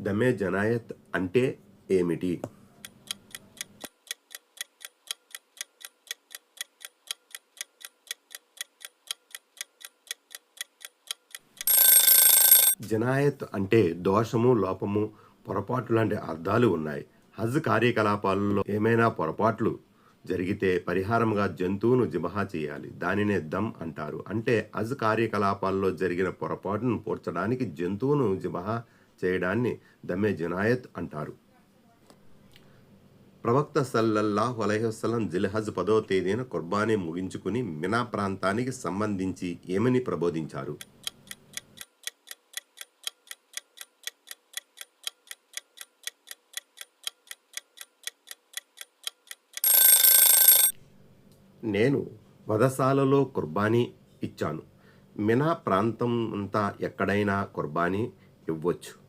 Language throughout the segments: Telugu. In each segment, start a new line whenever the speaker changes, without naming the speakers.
దమే జనాయత్ అంటే ఏమిటి? జనాయత్ అంటే దోషము లోపము పొరపాటు లాంటి అర్థాలు ఉన్నాయి. హజ్ కార్యకలాపాలలో ఏమైనా పొరపాట్లు జరిగితే పరిహారంగా జంతువును జిమహా చేయాలి. దానినే దమ్ అంటారు. అంటే హజ్ కార్యకలాపాల్లో జరిగిన పొరపాటును పూడ్చడానికి జంతువును జిమహా చేయడాన్ని దమ్మే జనాయత్ అంటారు. ప్రవక్త సల్లల్లాహు అలైహస్సలం జిల్హజ్ పదో తేదీన కుర్బానీ ముగించుకుని మినా ప్రాంతానికి సంబంధించి ఏమని ప్రబోధించారు? నేను వధశాలలో కుర్బానీ ఇచ్చాను. మినా ప్రాంతం అంతా ఎక్కడైనా కుర్బానీ ఇవ్వచ్చు.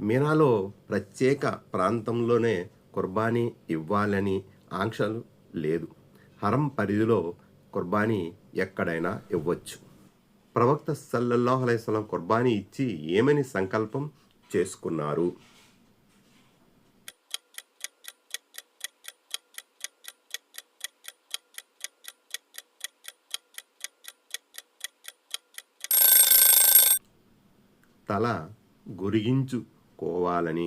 మీనాలో ప్రత్యేక ప్రాంతంలోనే కుర్బానీ ఇవ్వాలని ఆంక్షలు లేదు. హరం పరిధిలో కుర్బానీ ఎక్కడైనా ఇవ్వచ్చు. ప్రవక్త సల్లల్లాహు అలైస్లం కుర్బానీ ఇచ్చి ఏమని సంకల్పం చేసుకున్నారు? తల గురిగించు కోవాలని